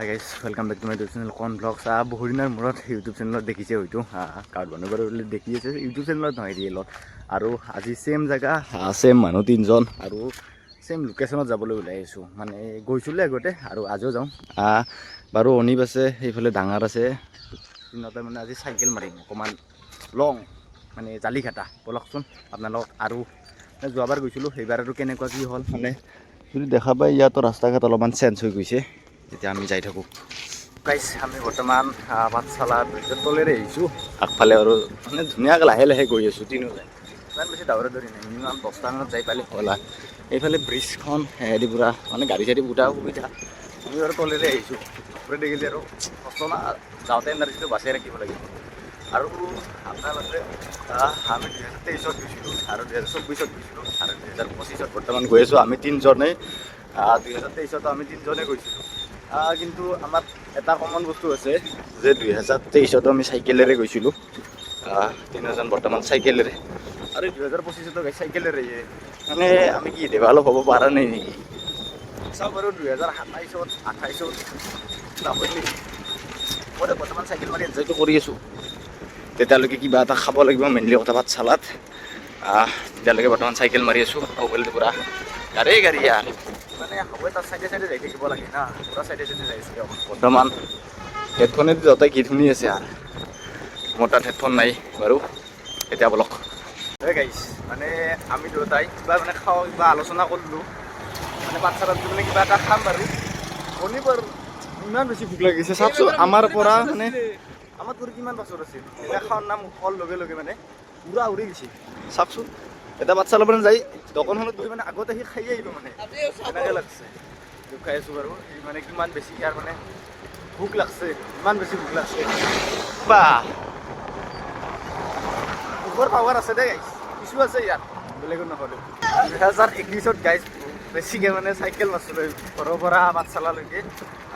Hi guys welcome back to my YouTube channel কন বহুত দিনৰ মূৰত ইউটিউব চেনেলত দেখিছে হয়তো। কাৰ্ড বনাব বুলি দেখি আছে ইউটিউব চেনেলত নহয় ৰিয়েলত আৰু আজি ছেইম জেগা ছেইম মানুহ তিনিজন আৰু ছেইম লোকেশ্যনত যাবলৈ ওলাই আহিছোঁ মানে গৈছিলোঁ আগতে আৰু আজিও যাওঁ। বাৰু অনিপ আছে, সেইফালে ডাঙৰ আছে। তিনিওটা মানে আজি চাইকেল মাৰিম, অকণমান লং মানে জালিঘাটা। বলকচোন আপোনালোক আৰু মানে যোৱাবাৰ গৈছিলোঁ, সেইবাৰ আৰু কেনেকুৱা কি হ'ল? মানে যদি দেখা পাই, ইয়াতো ৰাস্তা ঘাট অলপমান চেঞ্জ হৈ গৈছে। যেতিয়া আমি যাই থাকোঁ গাইছ আমি বৰ্তমান আহ, তলেৰে আহিছোঁ। আগফালে আৰু মানে ধুনীয়াকৈ লাহে লাহে গৈ আছোঁ তিনিওটাই ইমান বেছি ডাৱৰে ধৰি নাই মিনিমাম দহটামানত যাই পালে। হ'ল। এইফালে ব্ৰিজখন হেৰি পূৰা মানে গাড়ী চাড়ী বুটা সুবিধা। আমি আৰু তলেৰে আহিছোঁ। ওপৰেদি গ'লে আৰু কষ্ট না যাওঁতে এনাৰ্জিটো বাচাই ৰাখিব লাগিব আৰু আপোনালোকে আমি দুহেজাৰ তেইছত গৈছিলোঁ আৰু দুহেজাৰ চৌব্বিছত গৈছিলোঁ আৰু দুহেজাৰ পঁচিছত বৰ্তমান গৈ আছোঁ। আমি তিনিজনেই দুহেজাৰ তেইছতো আমি তিনিজনে গৈছিলোঁ। কিন্তু আমাৰ এটা কমন বস্তু আছে যে দুহেজাৰ তেইছতো আমি চাইকেলেৰে গৈছিলোঁ। তিনিজন বৰ্তমান চাইকেলেৰে। আৰু, দুহেজাৰ পঁচিছতো গাড়ী চাইকেলেৰে মানে আমি কি ডেভেলপ হ'ব পৰা নাই নেকি? চাওক বাৰু, দুহেজাৰ সাতাইছত আঠাইছত যাবই মই বৰ্তমান চাইকেল মাৰি এনজয়টো কৰি আছোঁ। তেতিয়ালৈকে কিবা এটা খাব লাগিব মেইনলি কথা পাত চালাত। তেতিয়ালৈকে বৰ্তমান চাইকেল মাৰি আছোঁ মোবাইলটো পূৰা। গাড়ী গাড়ী ইয়াৰ মানে হ'ব তাত চাইডে চাইডে যাই থাকিব লাগে না। পূৰা চাইডে চাইডে যাই বৰ্তমান হেডফোনেদি য'তে গীত শুনি আছে আৰু। মোৰ তাত হেডফোন নাই বাৰু। এতিয়া বলক। গাইছ মানে আমি দুয়োটাই কিবা মানে খাওঁ কিবা আলোচনা কৰিলোঁ। মানে বাচ্চাৰাত মানে কিবা এটা খাম বাৰু শুনি বাৰু ইমান বেছি ভোক লাগিছে। চাওকচোন আমাৰ পৰা মানে আমাৰ তোৰ কিমান বছৰ আছিল? এতিয়া খাৱাৰ নাম কল লগে লগে মানে পূৰা উৰি গৈছে। চাওকচোন। এটা বাচ্চা ল'ব যাই দোকানখনত বহি মানে আগতে সি খাই আহিলোঁ মানে। এনেকৈ লাগছে। দুখ খাই আছোঁ বাৰু সি মানে কিমান বেছি ইয়াৰ মানে ভোক লাগছে ইমান বেছি ভোক লাগছে। বা। ওপৰ পাৱাৰ আছে দেই গাইছ কিছু আছে ইয়াত। বেলেগত নহ'লেও দুহেজাৰ একৈছত গাইছ বেছিকৈ মানে চাইকেল মাৰিছিলোঁ ঘৰৰ পৰা পাঠশালালৈকে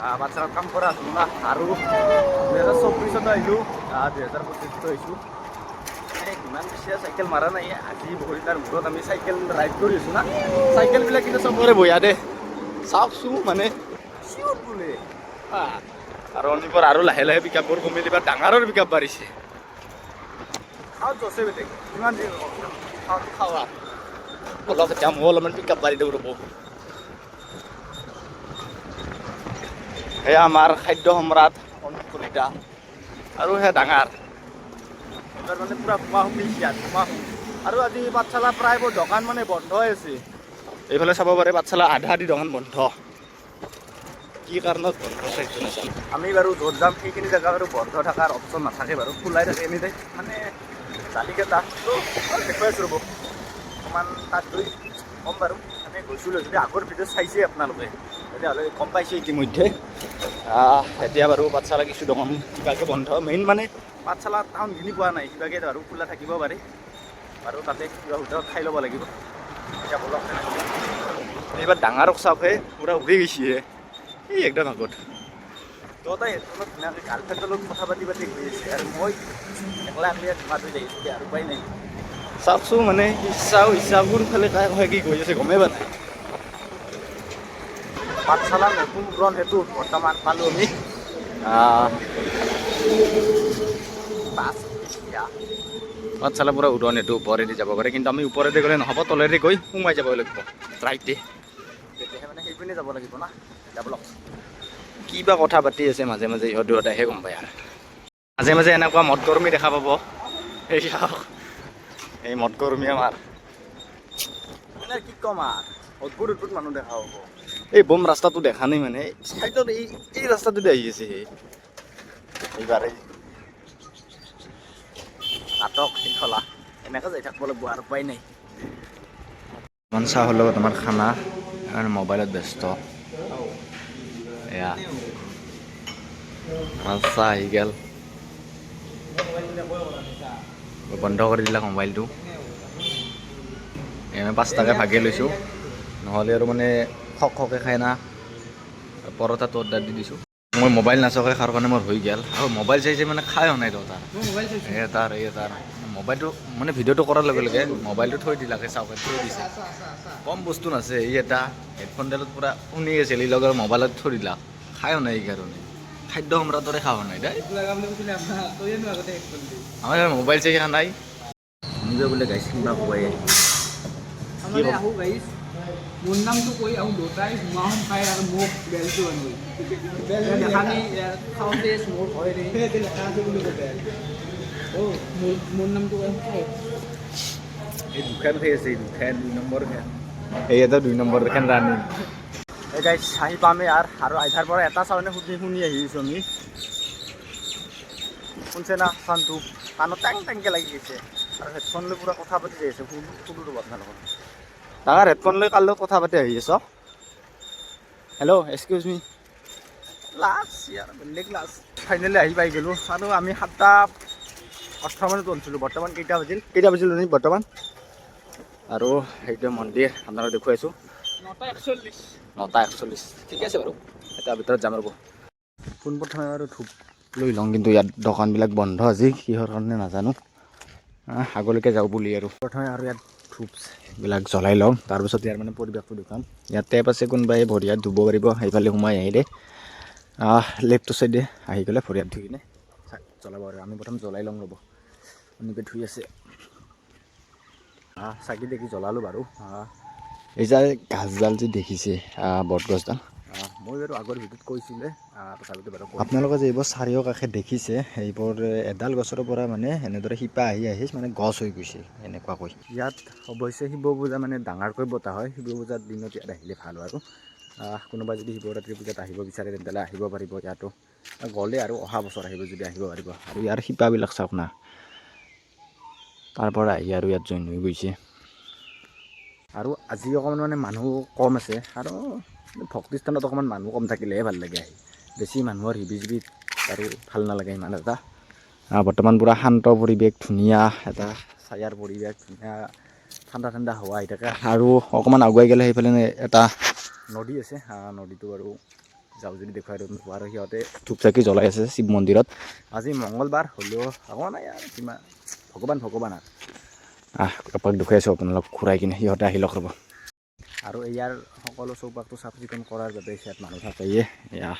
আহ, কাম কৰা আছিলোঁ না। আৰু দুহেজাৰ চৌব্বিছতো আহিলোঁ দুহেজাৰ পঁচিছতো আহিছোঁ। মানে বেছি চাইকেল মাৰা নাই। আজি বহুত দিনৰ মূৰত আমি চাইকেল ৰাইড কৰি আছোঁ না। চাইকেলবিলাক কিন্তু চবৰে বঢ়িয়া দে। চাওকচোন মানে। চিঞৰ বোলে। আৰু অনিপৰ আৰু লাহে লাহে পিকআপবোৰ কমিলে বা ডাঙৰৰ পিকআপ বাঢ়িছে। খাওঁ জছে বেলেগ। কিমান দিন খাৱা। অলপ এতিয়া মই অলপমান পিকআপ বাঢ়ি দিওঁ ৰ'ব। সেয়া আমাৰ খাদ্য সম্ৰাট কলিতা আৰু সেয়া ডাঙৰ। এইবাৰ মানে পূৰা ঘুমা সুমি ইয়াত ঘুমা আৰু আজি পাঠশালা প্ৰায়বোৰ দোকান মানে বন্ধই আছে। এইফালে চাব পাৰে পাঠশালা আধা আধি দোকান বন্ধ। কি কাৰণত বন্ধ চাইছোঁ আমি বাৰু য'ত যাম সেইখিনি জেগা বাৰু বন্ধ থকাৰ অপশ্যন নাথাকে বাৰু, খোলাই থাকে এনি টাইম মানে জালিকেইটা দেখুৱাই আছোঁ ৰ'ব, অকণমান তাত গৈ ক'ম বাৰু। আমি গৈছিলোঁ, যদি আগৰ ভিডিঅ' চাইছে আপোনালোকে, তেতিয়াহ'লে গম পাইছে ইতিমধ্যে। এতিয়া বাৰু পাঠশালা কিছু দোকান কিবাকৈ বন্ধ। মেইন মানে পাঠশালা টাউন কিনি পোৱা নাই কিবাকৈ বাৰু খোলা থাকিব পাৰে। বাৰু তাতে কিবা হোটেলত খাই ল'ব লাগিব। এতিয়া বলক এইবাৰ ডাঙৰক চাওকহে পূৰা উৰি গৈছে এই একদম আগত। তহঁতে হেডফোনত ধুনীয়াকৈ গাৰ্লফ্ৰেণ্ডৰ লগত কথা পাতি পাতি গৈ আছে। আৰু মই একলা একলা ধোঁৱাটো যাই আছোঁ আৰু উপায় নাই। চাওকচোন মানে ইচ্ছাও ইচ্ছা কোনফালে কাই কয় কি গৈ আছে, গমেই পোৱা নাই। পাঠশালাৰ নতুন গ্ৰন্থ সেইটো বৰ্তমান পালোঁ আমি। পাঁচ। পাঠশালা পূৰা উৰণ এইটো ওপৰেদি যাব পাৰে কিন্তু আমি ওপৰেদি গ'লে নহ'ব তলেদি গৈ সোমাই যাব লাগিব। ৰাইটে তেতিয়াহে মানে সেইপিনে যাব লাগিব না। যাব লওক। কিবা কথা পাতি আছে মাজে মাজে ইহঁত দুয়োটাইহে গম পায় আৰু। মাজে মাজে এনেকুৱা মদকৰ্মী দেখা পাব। এই এই মদকৰ্মী আমাৰ। মানে কি ক'ম আৰু অদ্ভুত অদ্ভুত মানুহ দেখা পাব। এই বম ৰাস্তাটো দেখা নাই মানে চাইডত এই এই ৰাস্তাটোতে আহি আছে এইবাৰ নাটক শৃংখলা এনেকৈ যাই থাকিব লাগিব আৰু উপায় নাই। মন চাহৰ লগত আমাৰ খানা মোবাইলত ব্যস্ত। এয়া। আমাৰ চাহ আহি গেল। বন্ধ কৰি দিলাক মোবাইলটো। এনে পাঁচটাকৈ ভাগি লৈছোঁ। নহ'লে আৰু মানে খক খকে খাই না। পৰঠাটো অৰ্ডাৰ দি দিছোঁ। মই মোবাইল নাচকে খাৰ কাৰণে মোৰ হৈ গ'ল। আৰু মোবাইল চাই চাই মানে খাই হোৱা নাই তো তাৰ এই তাৰ এই তাৰ। মোবাইলটো মানে ভিডিঅ'টো কৰাৰ লগে লগে মোবাইলটো থৈ দিলাকে চাওক থৈ দিছে। কম বস্তু নাছে এই এটা হেডফোনডালত পূৰা শুনি আছিল এই লগৰ মোবাইলত থৈ দিলাক খায়ো নাই এইকাৰণে খাদ্য সম্ৰাটৰে দৰে খাব নাই দেই। আমাৰ মোবাইল চাই খা নাই। বোলে গাইছ। কিবা আমাৰে আহো গাইছ মোৰ নামটো কৈ আহো দুটাই সোমাহম খাই আৰু মোক বেলটো আনো দেখা নাই ইয়াত খাওঁতে মোৰ ভয় দেই। অ' মোৰ মোৰ নামটো কৈ আহো এই দুখান খাই আছে এই দুখান দুই নম্বৰ খান এই এটা দুই নম্বৰ খান ৰানিং এই গাইছ আহি পামেই আৰু আৰু আধাৰ পৰা এটা চাউনে শুনি শুনি আহিছোঁ আমি। শুনছে না চাউণ্ডটো কাণত টেং টেংকৈ লাগি গৈছে। আৰু হেডফোন লৈ পূৰা কথা পাতি আছে শুনো শুনো ৰ'ব ডাঙৰ হেডফোন লৈ কাৰ লগত কথা পাতি আহি আছ। হেল্ল' এক্সকিউজ মি লাছ ইয়াৰ বেলেগ লাছ ফাইনেলি আহি পাই গ'লোঁ। আৰু আমি সাতটা ওঠৰ মানত ওলছিলোঁ বৰ্তমান কেইটা বাজিল? কেইটা বাজিল নি বৰ্তমান? আৰু সেইটো মন্দিৰ আপোনালোক দেখুৱাইছোঁ। নটা একচল্লিছ। নটা একচল্লিছ। ঠিকে আছে বাৰু। এটা ভিতৰত যাম ৰ'ব। পোনপ্ৰথমে বাৰু ধূপ লৈ লওঁ কিন্তু ইয়াত দোকানবিলাক বন্ধ আজি। কিহৰ কাৰণে নাজানো। আগলৈকে যাওঁ বুলি আৰু। প্ৰথমে আৰু ইয়াত ধূপবিলাক জ্বলাই লওঁ। তাৰপিছত ইয়াৰ মানে পৰিৱেশটো দেখুৱাম। ইয়াত টেপ আছে কোনোবাই ভৰি হাত ধুব পাৰিব সেইফালে সোমাই আহিলে। লেফ্টটো চাইডে আহি গ'লে ভৰি হাত ধুই কিনে জ্বলাব আৰু। আমি প্ৰথম জ্বলাই লওঁ ৰ'ব। এনেকৈ ধুই আছে। চাকি দেখি জ্বলালোঁ বাৰু। এই যে গাছডাল যে দেখিছে বটগছডাল। মই বাৰু আগৰ ভিডিঅ'ত কৈছিলে তথাপিতো বাৰু আপোনালোকে যে এইবোৰ চাৰিও কাষে দেখিছে এইবোৰ এডাল গছৰ পৰা মানে এনেদৰে শিপা আহি আহি মানে গছ হৈ গৈছে এনেকুৱাকৈ। ইয়াত অৱশ্যে শিৱ পূজা মানে ডাঙৰকৈ পতা হয় শিৱ পূজাৰ দিনত ইয়াত আহিলে ভাল আৰু। কোনোবা যদি শিৱৰাত্ৰি পূজাত আহিব বিচাৰে তেতিয়াহ'লে আহিব পাৰিব ইয়াতো। গ'লে আৰু অহা বছৰ আহিব যদি আহিব পাৰিব। আৰু ইয়াৰ শিপাবিলাক চাওক না তাৰ পৰা আহি আৰু ইয়াত জইন হৈ গৈছে। আৰু আজি অকণমান মানে মানুহ কম আছে আৰু ভক্তিস্থানত অকণমান মানুহ কম থাকিলেহে ভাল লাগে আহি। বেছি মানুহৰ হিবি জিবিত আৰু ভাল নালাগে ইমান এটা। বৰ্তমান পূৰা শান্ত পৰিৱেশ ধুনীয়া এটা ছায়াৰ পৰিৱেশ ধুনীয়া ঠাণ্ডা ঠাণ্ডা হাৱা আহি থাকে। আৰু অকণমান আগুৱাই গ'লে সেইফালে এটা নদী আছে। নদীটো আৰু যাওঁ যদি দেখুৱাই দিওঁ আৰু সিহঁতে ধূপ চাকি জ্বলাই আছে শিৱ মন্দিৰত। আজি মংগলবাৰ হ'লেও অকণমান আৰু কিমান ভগৱান ভগৱান আৰু। আহ এপাক দেখুৱাইছোঁ আপোনালোক ঘূৰাই কিনে সিহঁতে আহি লওক ৰ'ব। আৰু ইয়াৰ সকলো চৌপাশটো চাফ চিকুণ কৰাৰ বাবে ইয়াত মানুহ থাকেয়ে এয়া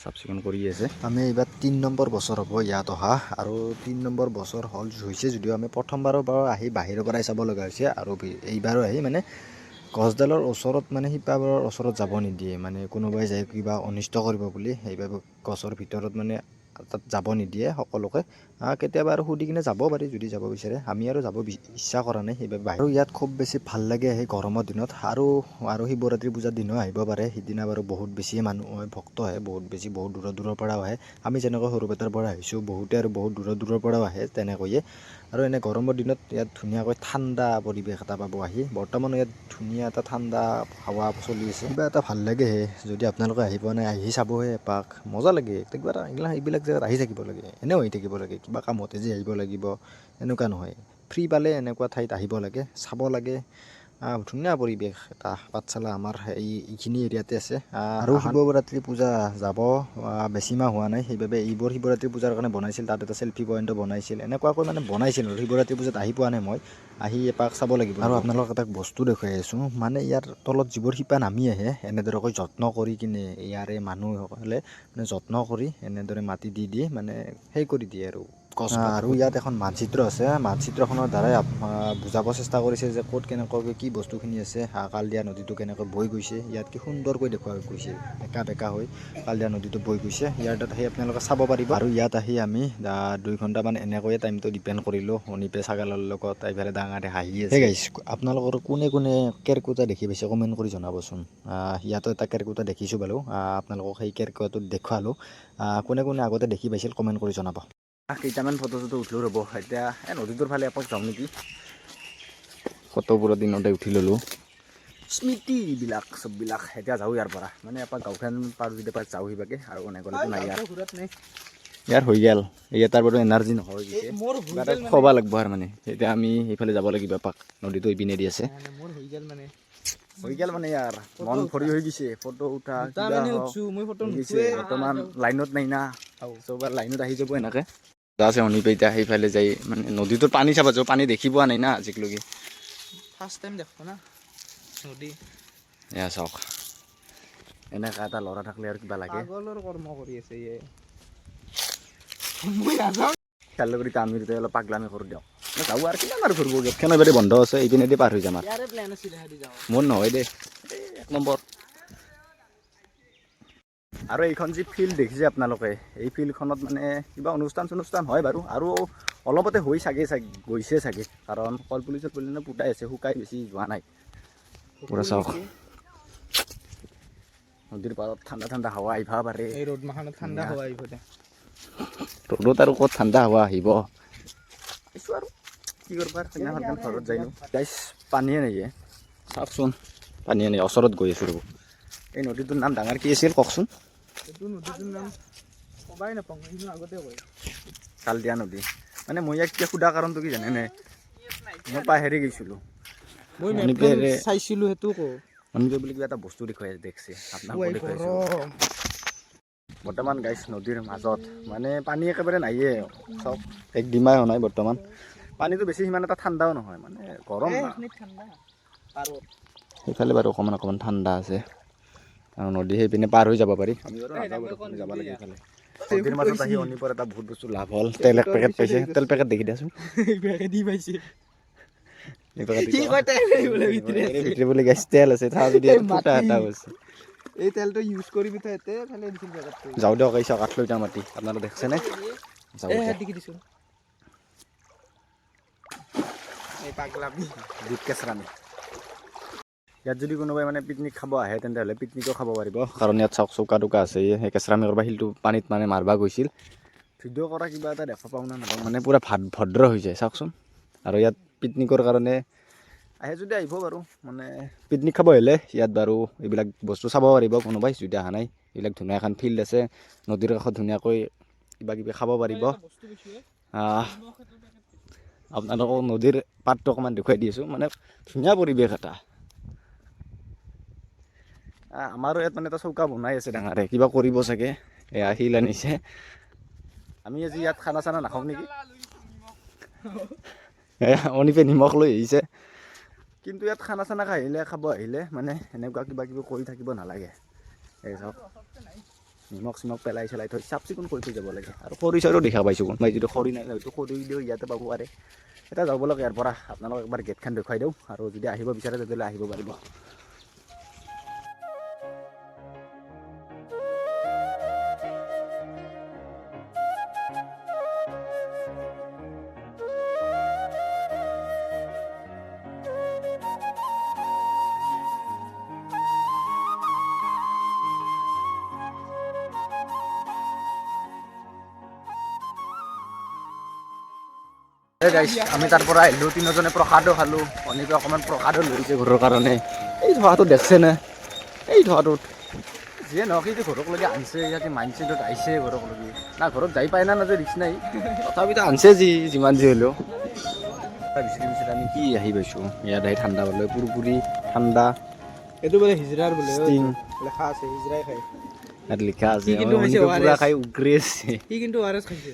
চাফ চিকুণ কৰি আছে। আমি এইবাৰ তিনি নম্বৰ বছৰ হ'ব ইয়াত অহা আৰু তিনি নম্বৰ বছৰ হ'ল হৈছে যদিও আমি প্ৰথমবাৰৰ পৰা আহি বাহিৰৰ পৰাই চাব লগা হৈছে আৰু এইবাৰো আহি মানে গছডালৰ ওচৰত মানে শিপাবোৰৰ ওচৰত যাব নিদিয়ে। মানে কোনোবাই যায় কিবা অনিষ্ট কৰিব বুলি সেইবাবে গছৰ ভিতৰত মানে তাত যাব নিদিয়ে সকলোকে। কেতিয়াবা আৰু সুধি কিনে যাব পাৰি যদি যাব বিচাৰে। আমি আৰু যাব ইচ্ছা কৰা নাই সেইবাবে আৰু ইয়াত খুব বেছি ভাল লাগে সেই গৰমৰ দিনত। আৰু আৰু শিৱৰাত্ৰি পূজাৰ দিনো আহিব পাৰে। সিদিনা বাৰু বহুত বেছি মানুহ হয় ভক্ত আহে বহুত বেছি বহুত দূৰৰ দূৰৰ পৰাও আহে। আমি যেনেকৈ সৰুপেটাৰ পৰা আহিছোঁ বহুতে আৰু বহুত দূৰৰ দূৰৰ পৰাও আহে তেনেকৈয়ে। আৰু এনে গৰমৰ দিনত ইয়াত ধুনীয়াকৈ ঠাণ্ডা পৰিৱেশ এটা পাব আহি। বৰ্তমান ইয়াত ধুনীয়া এটা ঠাণ্ডা হাৱা চলি আছে। কিবা এটা ভাল লাগেহে যদি আপোনালোকে আহি পোৱা নাই আহি চাবহে এপাক। মজা লাগে। কিবা এটা এইবিলাক এইবিলাক জেগাত আহি থাকিব লাগে এনেও আহি থাকিব লাগে কিবা কামতে যে আহিব লাগিব এনেকুৱা নহয়। ফ্ৰী পালে এনেকুৱা ঠাইত আহিব লাগে চাব লাগে। ধুনীয়া পৰিৱেশ এটা পাঠশালা আমাৰ এই এইখিনি এৰিয়াতে আছে। আৰু শিৱৰাত্ৰি পূজা যাব আহ, বেছি মাহ হোৱা নাই। সেইবাবে এইবোৰ শিৱৰাত্ৰি পূজাৰ কাৰণে বনাইছিল তাত এটা চেল্ফি পইণ্টো বনাইছিল। এনেকুৱাকৈ মানে বনাইছিল আৰু শিৱৰাত্ৰি পূজাত আহি পোৱা নাই মই। আহি এপাক চাব লাগিব। আৰু আপোনালোকক এটা বস্তু দেখুৱাই আছোঁ। মানে ইয়াৰ তলত যিবোৰ শিপা নামি আহে এনেদৰেকৈ যত্ন কৰি কিনে ইয়াৰে মানুহসকলে মানে যত্ন কৰি এনেদৰে মাটি দি দি মানে সেই কৰি দিয়ে আৰু। আৰু ইয়াত এখন মানচিত্ৰ আছে। মানচিত্ৰখনৰ দ্বাৰাই বুজাব চেষ্টা কৰিছে যে ক'ত কেনেকুৱাকৈ কি বস্তুখিনি আছে কালদিয়া নদীটো কেনেকৈ বৈ গৈছে। ইয়াত কি সুন্দৰকৈ দেখুওৱা গৈছে একা বেকা হৈ কালদিয়া নদীটো বৈ গৈছে। ইয়াৰ তাত আহি আপোনালোকে চাব পাৰিব। আৰু ইয়াত আহি আমি দুই ঘণ্টামান এনেকৈয়ে টাইমটো ডিপেণ্ড কৰিলোঁ। শনিপে ছাগালৰ লগত এইফালে ডাঙৰে হাঁহি আছে। গাইছ আপোনালোকৰ কোনে কোনে কেৰকুটা দেখি পাইছে কমেণ্ট কৰি জনাবচোন। ইয়াতো এটা কেৰকুটা দেখিছোঁ বাৰু। আপোনালোকক সেই কেৰকুটাটো দেখুৱালোঁ। কোনে কোনে আগতে দেখি পাইছিল কমেণ্ট কৰি জনাব। কেইটামান ফটো চটো উঠিলোঁ ৰ'ব। এতিয়া এই নদীটোৰ ফালে এপাক যাওঁ নেকি? ফটোবোৰৰ দিনতে উঠি ল'লোঁ। স্মৃতিবিলাক চববিলাক এতিয়া যাওঁ ইয়াৰ পৰা। মানে এপাক গাঁওখন পাৰ যদি এপাক যাওঁ সিবাকে আৰু এনেকৈ নাই ইয়াৰ। ইয়াৰ হৈ গ'ল। ইয়াত তাৰ বাৰু এনাৰ্জি নহয় মোৰ কিবা লাগিব আৰু মানে। এতিয়া আমি সেইফালে যাব লাগিব এপাক। নদীটো ইপিনে দি আছে। মানে মোৰ হৈ গ'ল মানে। হৈ মানে ইয়াৰ। মন ভৰি হৈ গৈছে। ফটো উঠা মানে বৰ্তমান লাইনত নাই না। চব আৰু লাইনত আহি যাব এনেকৈ। আছে এতিয়া সেইফালে যাই মানে নদীটোত পানী চাব যাব পানী দেখি পোৱা নাই না আজিলৈকে। ফাৰ্ষ্ট টাইম দেখো না? নদী। এয়া চাওক। এনেকা এটা ল'ৰা থাকিলে আৰু কিবা লাগে। কৰ্ম কৰি আছে খেয়াল কৰি আমি দুটাই অলপ পাগলামি কৰোঁ দিয়ক। যাওঁ আৰু কিমান আৰু ঘূৰিব গেটখন এবাৰে বন্ধ আছে এইপিনেদি পাৰ হৈ যাম আৰু। যাওঁ। মোৰ নহয় দেই। এক নম্বৰ। আৰু এইখন যি ফিল্ড দেখিছে আপোনালোকে এই ফিল্ডখনত মানে কিবা অনুষ্ঠান চনুষ্ঠান হয় বাৰু। আৰু অলপতে হৈ চাগে চাগে গৈছে চাগে। কাৰণ কল পুলিচত পুলিনে পুতাই আছে শুকাই বেছি যোৱা নাই। পুৰা চাওক। নদীৰ পাৰত ঠাণ্ডা ঠাণ্ডা হাৱা আহিব পাৰে। এই ৰ'দ ঠাণ্ডা হাৱা আহিব দে। ৰ'দত আৰু ক'ত ঠাণ্ডা হাৱা আহিব? আহিছোঁ আৰু। কি কৰিব সেইদিনাখন ঘৰত যাই নো গাইছ পানীয়ে নাইয়ে চাওকচোন পানীয়ে নাই ওচৰত গৈ আছোঁ ৰ'ব। এই নদীটোৰ নাম ডাঙৰ কি আছিল কওকচোন। এইটো নদীটোৰ নাম ক'বাই নাপাওঁ কিন্তু আগতে কয় কালদিয়া নদী। মানে মই ইয়াক কিয় সোধা কাৰণটো কি জানেনে? মই পাহেৰি গৈছিলোঁ। চাইছিলোঁ সেইটো কওঁ মনজুৱে বুলি কিবা এটা বস্তু দেখুৱাই দেখছে। আপোনাকো বৰ্তমান গাইছ নদীৰ মাজত। মানে পানী একেবাৰে নাইয়ে। চব এক ডিমাই হোৱা নাই বৰ্তমান। পানীটো বেছি সিমান এটা ঠাণ্ডাও নহয় মানে গৰম সেইফালে বাৰু অকণমান অকণমান ঠাণ্ডা আছে। আৰু নদী সেইপিনে পাৰ হৈ যাব পাৰি। আমি বাৰু নাযাওঁ যাব লাগে সেইফালে নদীৰ মাজত আহি অনিপৰ এটা বহুত বস্তু লাভ হ'ল। তেল এক পেকেট পাইছে। তেল পেকেট দেখি দিয়াচোন। দি পাইছে। যাওঁ দিয়ক এই চাওক আঠ লিটাৰ মাটি। আপোনালোকে দেখিছেনে? যাওঁ পাগলামি। দ্বীপ কেঁচৰামি ইয়াত যদি কোনোবাই মানে পিকনিক খাব আহে তেন্তে হ'লে পিকনিকো খাব পাৰিব। কাৰণ ইয়াত চাওক চৌকা টৌকা আছে। সেই কেঁচৰামি কৰবা শিলটো পানীত মানে মাৰবা গৈছিল। ভিডিঅ' কৰা কিবা এটা দেখা পাওঁ না নাপাওঁ? মানে পূৰা ভাদ ভদ্ৰ হৈ যায় চাওকচোন। আৰু ইয়াত পিকনিকৰ কাৰণে আহে যদি আহিব বাৰু। মানে পিকনিক খাব আহিলে ইয়াত বাৰু এইবিলাক বস্তু চাব পাৰিব। কোনোবাই যদি অহা নাই এইবিলাক ধুনীয়া এখন ফিল্ড আছে। নদীৰ কাষত ধুনীয়াকৈ কিবা কিবি খাব পাৰিব। আপোনালোকক নদীৰ পাতটো অকণমান দেখুৱাই দি আছোঁ মানে ধুনীয়া পৰিৱেশ এটা। আমাৰো ইয়াত মানে এটা চৌকা বনাই আছে ডাঙৰে কিবা কৰিব চাগে এয়া শিল আনিছে। আমি আজি ইয়াত খানা চানা নাখাওঁ নেকি? অনিপে নিমখ লৈ আহিছে। কিন্তু ইয়াত খানা চানা আহিলে খাব আহিলে মানে এনেকুৱা কিবা কিবি কৰি থাকিব নালাগে। এই চাওক নিমখ চিমখ পেলাই চেলাই থৈ চাফ চিকুণ কৰি থৈ যাব লাগে। আৰু খৰি চৰিও দেখা পাইছোঁ কোনোবাই যদি খৰি নাই হয়তো খৰি দিও ইয়াতে পাব পাৰে। এটা যাব লাগে ইয়াৰ পৰা আপোনালোকক একবাৰ গেটখন দেখুৱাই দিওঁ আৰু যদি আহিব বিচাৰে তেতিয়াহ'লে আহিব পাৰিব। গাইছ আমি তাৰ পৰা আহিলোঁ তিনিজনে প্ৰসাদো খালোঁ অনিকে অকণমান প্ৰসাদো লৈছে ঘৰৰ কাৰণে। এই ধোৱাটো দেখছে নে? এই ধোৱাটোত যিয়ে নহওক এইটো ঘৰক লগি আনিছে ইয়াতে মাইণ্ডছেটত আহিছে ঘৰক লগি না ঘৰত যাই পাই না নাযায় ৰিক্স নাই। তথাপিতো আনিছে যি যিমান যি হ'লেও। বিচাৰি বিচাৰি আমি কি আহি পাইছোঁ? ইয়াত আহি ঠাণ্ডা পালে পুৰপুৰি ঠাণ্ডা। এইটো বোলে হিজৰাৰ বোলে লেখা আছে হিজৰাই খাই ইয়াত লিখা আছে পুৰা খাই উগৰি আছে সি কিন্তু আৰ এছ খাইছে।